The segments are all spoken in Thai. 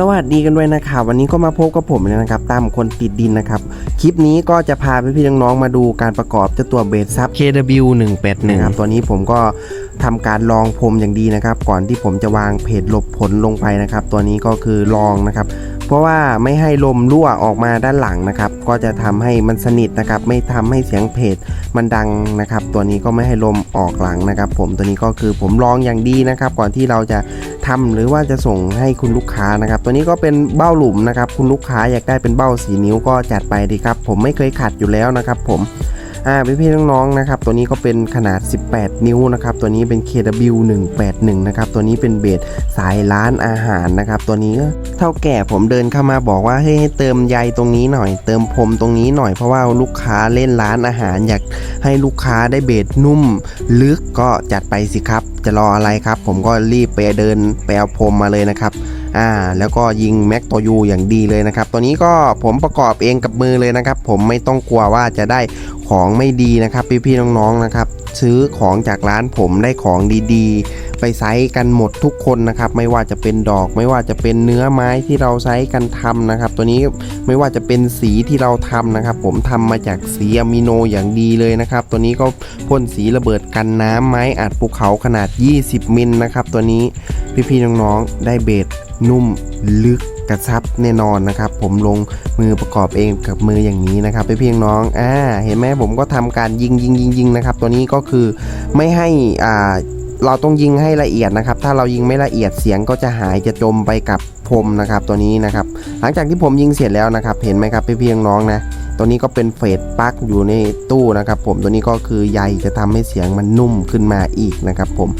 สวัสดีกันด้วยนะครับวันนี้ก็มาพบกับผมเลยนะครับตามคนติดดินนะครับ คลิปนี้ก็จะพาพี่ๆน้องๆมาดูการประกอบเจ้าตัวเบสซับ KW 181 นะครับตัวนี้ผมก็ทำการลองพรมอย่างดีนะครับ ก่อนที่ผมจะวางเพจหลบผลลงไปนะครับ ตัวนี้ก็คือลองนะครับ เพราะว่าไม่ให้ลมรั่วออกมาด้านหลังนะครับ ก็จะทำให้มันสนิทนะครับ ไม่ทำให้เสียงเพจมันดังนะครับ ตัวนี้ก็ไม่ให้ลมออกหลังนะครับ ผมตัวนี้ก็คือผมลองอย่างดีนะครับ ก่อนที่เราจะทำหรือว่าจะส่งให้คุณลูกค้านะครับตัวนี้ก็เป็นเบ้าหลุมนะครับคุณลูกค้าอยากได้เป็นเบ้าสีนิ้วก็จัดไปดีครับ ผมไม่เคยขัดอยู่แล้วนะครับ ผมอ่าพี่ๆน้องๆนะครับตัวนี้ก็เป็นขนาด 18 นิ้วนะครับตัวนี้เป็น KW 181 นะครับตัวนี้เป็นเบสสายร้านอาหารนะครับตัวนี้เท่าแก่ผมเดินเข้ามาบอกว่าให้ให้เติมใยตรงนี้หน่อย เติมพรมตรงนี้หน่อยเพราะว่าลูกค้าเล่นร้านอาหาร อยากให้ลูกค้าได้เบสนุ่มลึกก็จัดไปสิครับ จะรออะไรครับ ผมก็รีบไปเดินไปเอาพรมมาเลยนะครับ อ่าแล้วก็ยิงแม็กตัวยูอย่างดีเลยนะครับ ตัวนี้ก็ผมประกอบเองกับมือเลยนะครับ ผมไม่ต้องกลัวว่าจะได้ของไม่ดีนะครับ พี่ๆน้องๆนะครับ ซื้อของจากร้านผมได้ของดีๆ ไปไซส์กันหมดทุกคนนะครับ ไม่ว่าจะเป็นดอกไม่ว่าจะเป็นเนื้อไม้ที่เราไซส์กันทำนะครับ ตัวนี้ไม่ว่าจะเป็นสีที่เราทำนะครับ ผมทำมาจากสีอะมิโนอย่างดีเลยนะครับ ตัวนี้ก็พ่นสีระเบิดกันน้ำไม้อัดภูเขาขนาด 20 มิลนะครับ ตัวนี้พี่ๆน้องๆได้เบส นุ่มลึกกระชับแน่นอนนะครับ ผมลงมือประกอบเองกับมืออย่างนี้นะครับไปเพียงน้องอ่าเห็นไหมผมก็ทำการยิงยิงยิงยิงนะครับ ตัวนี้ก็คือไม่ให้อ่าเราต้องยิงให้ละเอียดนะครับ ถ้าเรายิงไม่ละเอียดเสียงก็จะหายจะจมไปกับพรมนะครับตัวนี้นะครับ หลังจากที่ผมยิงเสร็จแล้วนะครับ เห็นไหมครับพี่เพียงน้องนะ ตัวนี้ก็เป็นเฟดปลั๊กอยู่ในตู้นะครับผมตัวนี้ก็คือใยจะทำให้เสียงมันนุ่มขึ้นมาอีกนะครับผม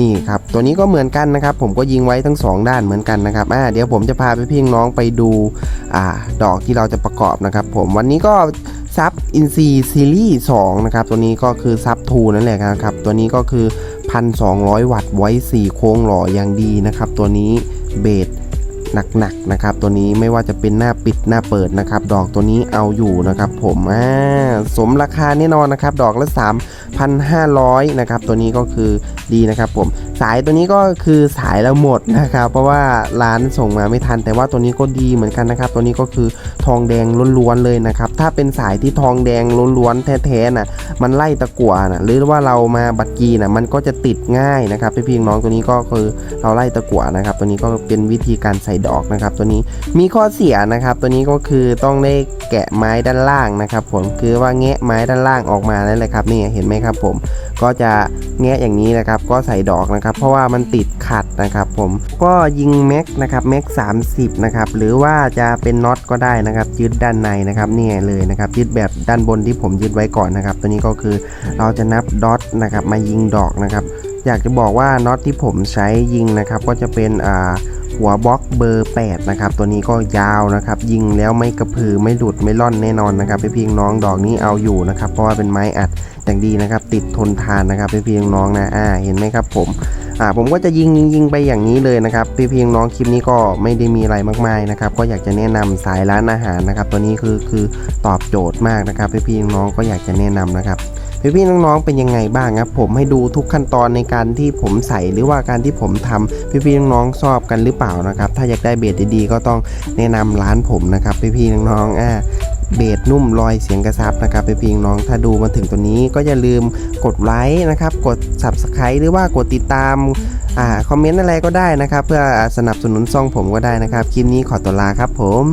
นี่ครับตัวนี้ก็เหมือนกันนะครับ ผมก็ยิงไว้ทั้งสองด้านเหมือนกันนะครับอ่าเดี๋ยวผมจะพาไปพี่น้องไปดูอ่าดอกที่เราจะประกอบนะครับ ผมวันนี้ก็ซับอินซีซีรีส์2นะครับตัวนี้ก็คือซับทูนั่นแหละครับตัวนี้ก็คือ 1,200 วัตต์ไว้ 4 โค้งหล่ออย่างดีนะครับ ตัวนี้เบส หนักๆนะครับ ตัวนี้ไม่ว่าจะเป็นหน้าปิดหน้าเปิดนะครับ ดอกตัวนี้เอาอยู่นะครับ ผมอ่าสมราคาแน่นอนนะครับ ดอกละ 3,500นะครับ ตัวนี้ก็คือดีนะครับ ผม สายตัวนี้ก็คือสายแล้วหมดนะครับ เพราะว่าร้านส่งมาไม่ทัน แต่ว่าตัวนี้ก็ดีเหมือนกันนะครับ ตัวนี้ก็คือทองแดงล้วนๆเลยนะครับ ถ้าเป็นสายที่ทองแดงล้วนๆแท้ๆน่ะ มันไล่ตะกั่วนะหรือว่าเรามาบัตรกีนะมันก็จะติดง่ายนะครับพี่พี่น้องตัวนี้ก็คือเราไล่ตะกั่วนะครับ ตัวนี้ก็เป็นวิธีการใส่ดอกนะครับตัวนี้มีข้อเสียนะครับ ตัวนี้ก็คือต้องได้แกะไม้ด้านล่างนะครับผมคือว่าแงะไม้ด้านล่างออกมานั่นแหละครับนี่เห็นไหมครับผมก็จะแงะอย่างนี้นะครับก็ใส่ดอกนะครับ เพราะว่ามันติดขัดนะครับผมก็ยิงแม็กนะครับแม็ก30นะครับหรือว่าจะเป็นน็อตก็ได้นะครับยึดด้านในนะครับนี่เลยนะครับยึดแบบด้านบนที่ผมยึดไว้ก่อนนะครับ ตัวนี้ก็คือเราจะนับดอทนะครับมายิงดอกนะครับอยากจะบอกว่าน็อตที่ผมใช้ยิงนะครับ ก็จะเป็นอ่า หัวบล็อกเบอร์ 8 นะครับ ตัวนี้ก็ยาวนะครับ ยิงแล้วไม่กระพือไม่หลุดไม่ล่อนแน่นอนนะครับพี่พียงน้องดอกนี้เอาอยู่นะครับ เพราะว่าเป็นไม้อัดอย่างดีนะครับ ติดทนทานนะครับพี่พียงน้องนะอ่าเห็นไหมครับผมอ่าผมก็จะยิงยิงยิงไปอย่างนี้เลยนะครับพี่พียงน้องคลิปนี้ก็ไม่ได้มีอะไรมากมายนะครับก็อยากจะแนะนำสายร้านอาหารนะครับ ตัวนี้คือคือตอบโจทย์มากนะครับพี่พียงน้องก็อยากจะแนะนำนะครับ พี่พี่ๆน้องๆเป็นยังไงบ้างครับผมให้ดูทุกขั้นตอนในการที่ผมใส่หรือว่าการที่ผมทำพี่พี่ๆน้องๆชอบกันหรือเปล่านะครับ ถ้าอยากได้เบสดีๆก็ต้องแนะนำร้านผมนะครับพี่พี่ๆน้องๆอ่าเบสนุ่มลอยเสียงกระซับนะครับพี่พี่ๆน้องถ้าดูมาถึงตัวนี้ก็อย่าลืมกดไลค์นะครับกด subscribe หรือว่ากดติดตามอ่าคอมเมนต์อะไรก็ได้นะครับ เพื่อสนับสนุนซ่องผมก็ได้นะครับ คลิปนี้ขอตัวลาครับผม